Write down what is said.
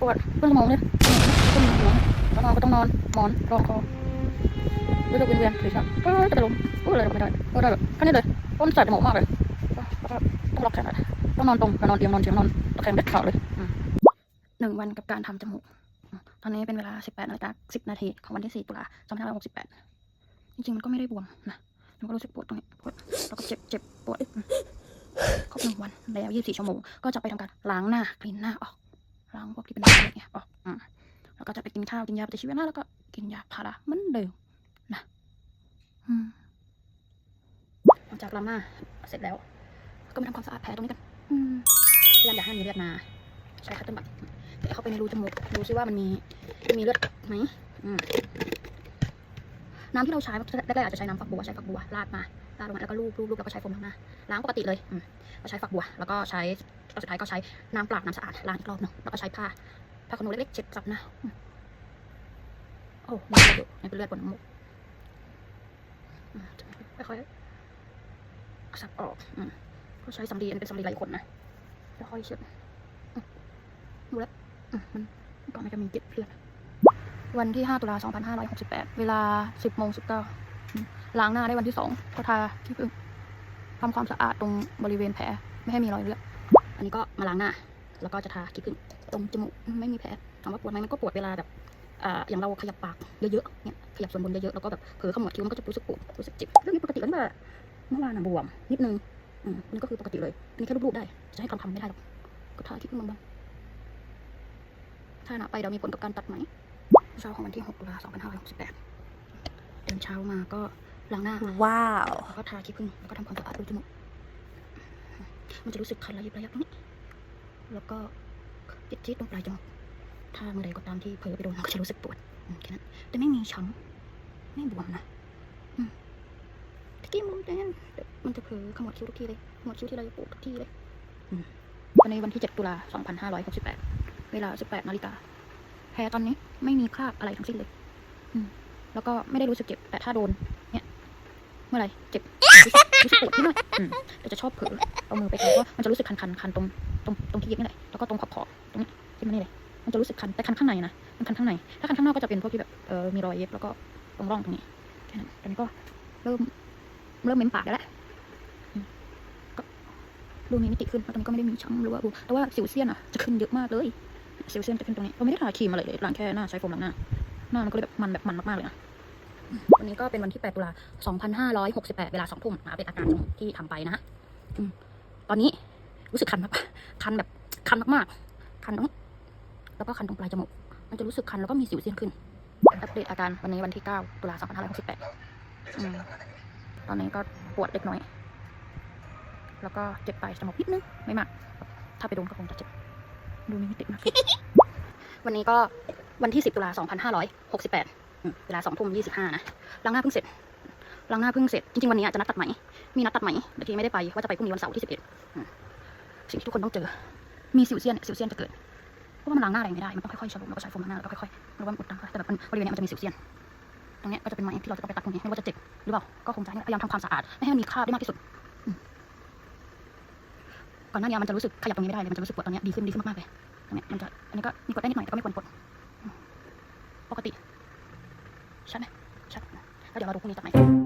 ปวดเพื่อนสมองเนี่ยขึ้นหัวแล้วนอนก็ต้องนอนหมอนรองคอรู้สึกเวียนๆศีรษะก็จะลมก็เลยไม่ได้ก็ได้แบบแค่นี้เลยเพราะมันใส่จมูกมากเลยต้องล็อกแขนหน่อยต้องนอนตรงนอนเอียงนอนเฉียงนอนตะแคงเด็ดขาดเลยอืมหนึ่งวันกับการทำจมูกตอนนี้เป็นเวลา 18นาฬิกา10 นาทีของวันที่ 4 ตุลา2568 จริงๆ มันก็ไม่ได้บวมนะมันก็รู้สึกปวดตรงนี้ปวดแล้วก็เจ็บเจ็บปวดครบหนึ่งวันแล้ว 24 ชั่วโมง ก็จะไปทำการล้างหน้า คลีนหน้าออก ล้างพวกที่เป็นน้ำอะไรเงี้ยออกอืมแล้วก็จะไปกินข้าวกินยาปฏิชีวนะแล้วก็กินยาพาราเหมือนเดิมนะอืมหลังจากล้างหน้าเสร็จแล้ว ก็มาทำความสะอาดแผลตรงนี้กันอืมพยายามอย่าให้มีเลือดมาใช้คัตเติ้ลบัตแกะเข้าไปในรูจมูกดูซิว่ามันมีมีเลือดไหมอืม น้ำที่เราใช้แรกๆอาจจะใช้น้ำฝักบัวใช้ฝักบัวราดมาราดลงมาแล้วก็ลูบลูบลูบแล้วก็ใช้โฟมล้างหน้าล้างปกติเลยก็ใช้ฝักบัว แล้วก็ใช้ตอนสุดท้ายก็ใช้น้ำเปล่าน้ำสะอาดล้างอีกรอบหนึงแล้วก็ใช้ผ้าผ้าขนหนูเล็กๆเช็ดซับหน้าอืมโอ้มีเลือดอยู่นี่เป็นเลือดบนน้ำมูกค่อยๆสับออกก็ใช้สำลีอันเป็นสำลีไหลขนนะค่อยเช็ดดูแล้วมันก่อนมันจะมีเกล็ดเลือด วันที่ 5 ตุลา2568 เวลา 10โมง19ล้างหน้าได้วันที่2ก็ทาที่พึ่งทำความสะอาดตรงบริเวณแผลไม่ให้มีรอยเลือดอันนี้ก็มาล้างหน้า แล้วก็จะทาขี้ผึ้งตรงจมูกไม่มีแผลถามว่าปวดไหมมันก็ปวดเวลาแบบออย่างเราขยับปากเยอะๆเนี่ยขยับส่วนบนเยอะๆแล้วก็แบบเผลอขมวดคิ้วมันก็จะรู้สึกปวดรู้สึกเจ็บเรื่องนี้ปกติแล้วแบบเมื่อวานน่ะบวมนิดนึงอืมนี่ก็คือปกติเลยอันนี้แค่รูปๆได้จะให้คำคำไม่ได้หรอกก็ทาที่พึ่งบางๆถ้าหนาไปเดี๋ยวมีผลกับการตัดไหม เช้าของวันที่6ตุลา2568เดินเช้ามาก็ล้างหน้า ว้าวแล้วก็ทาขี้ผึ้งแล้วก็ทำความสะอาดรูจมูก มันจะรู้สึกคันระยิบระยับตรงนี้ แล้วก็จิตที่ตรงปลายจมูก ถ้าเมื่อใดก็ตามที่เผลอไปโดนมันก็จะรู้สึกปวดอืมแค่นั้น แต่ไม่มีช้ำไม่บวมนะอืมตะกี้มุมแต่นั้นมันจะเผลอขมวดคิ้วทุกทีเลยขมวดคิ้วที่ไรปวดทุกทีเลยอืมวันนี้วันที่ 7 ตุลา2568 เวลา 18นาฬิกา แผลตอนนี้ไม่มีคราบอะไรทั้งสิ้นเลย อืม แล้วก็ไม่ได้รู้สึกเจ็บ แต่ถ้าโดน เนี่ย เมื่อไหรเจ็บรู้สึกรู้สึกปวดนิดหน่อยอืมแต่จะชอบเผลอเอามือไปแตะว่ามันจะรู้สึกคันคันคันตรงตรงตรงที่เยึดนี่แหละแล้วก็ตรงขอบขอบตรงนี้ที่มันนี่เลยมันจะรู้สึกคันแต่คันข้างในนะมันคันข้างในถ้าคันข้างนอกก็จะเป็นพวกที่แบบเออมีรอยเย็บแล้วก็ตรงร่องตรงนี้แค่นั้นตอนนี้ก็เริ่มเริ่มเม้มปากแล้วแหละก็ดูมีมิติขึ้นแล้วตอนนี้ก็ไม่ได้มีช้ำหรือว่าแต่ว่าสิวเซียนอะจะขึ้นเยอะมากเลย สิวเซียนจะขึ้นตรงนี้เราไม่ได้ทาครีมอะไรเลยล้างแค่หน้าใช้โฟมล้างหน้า หน้ามันก็เลยแบบมันแบบมันมากๆเลยนะวันนี้ก็เป็นวันที่ 8 ตุลา 2568 เวลา 2 ทุ่มมาอัปเดตอาการที่ทำไปนะ ตอนนี้รู้สึกคันมากคันแบบคันมากๆ คันตรงแล้วก็คันตรงปลายจมูก มันจะรู้สึกคันแล้วก็มีสิวเซียนขึ้น อัปเดตอาการวันนี้วันที่ 9 ตุลา 2568 ตอนนี้ก็ปวดเล็กน้อย แล้วก็เจ็บปลายจมูกนิดนึง ไม่มาก ถ้าไปโดนก็คงจะเจ็บ ดูมีมิติมากขึ้นวันนี้ก็วันที่ 10 ตุลา2568อืมเวลา2ทุ่ม25 นะล้างหน้าเพิ่งเสร็จล้างหน้าเพิ่งเสร็จ จริงๆ วันนี้จะนัดตัดไหม มีนัดตัดไหมแต่ทีไม่ได้ไป ว่าจะไปพรุ่งนี้วันเสาร์ที่ 11อืมสิ่งที่ทุกคนต้องเจอ มีสิวเซียน สิวเซียนจะเกิด เพราะว่ามันล้างหน้าแรงไม่ได้ มันต้องค่อยๆชะลมแล้วก็ใช้โฟมล้างหน้าแล้วก็ค่อยๆระวังอุดตังค่ะแต่แบบมันบริเวณเนี้ยมันจะมีสิวเซียน ตรงเนี้ยก็จะเป็นไหมที่เราจะต้องไปตัดตรงนี้ไม่ว่าจะเจ็บหรือเปล่า ก็คงจะให้พยายามทำความสะอาดไม่ให้มันมีคราบได้มากที่สุดอืม ก่อนหน้านี้มันจะรู้สึกขยับตรงนี้ไม่ได้เลยมันจะรู้สึกปวดตอนนี้ดีขึ้นดีขึ้นมากๆเลยตรงนี้มันจะอันนี้ก็มีกดได้นิดหน่อยแต่ก็ไม่ควรกดปกติชัดไหมชัดแล้วเดี๋ยวเราดูพรุ่งนี้ตัดไหม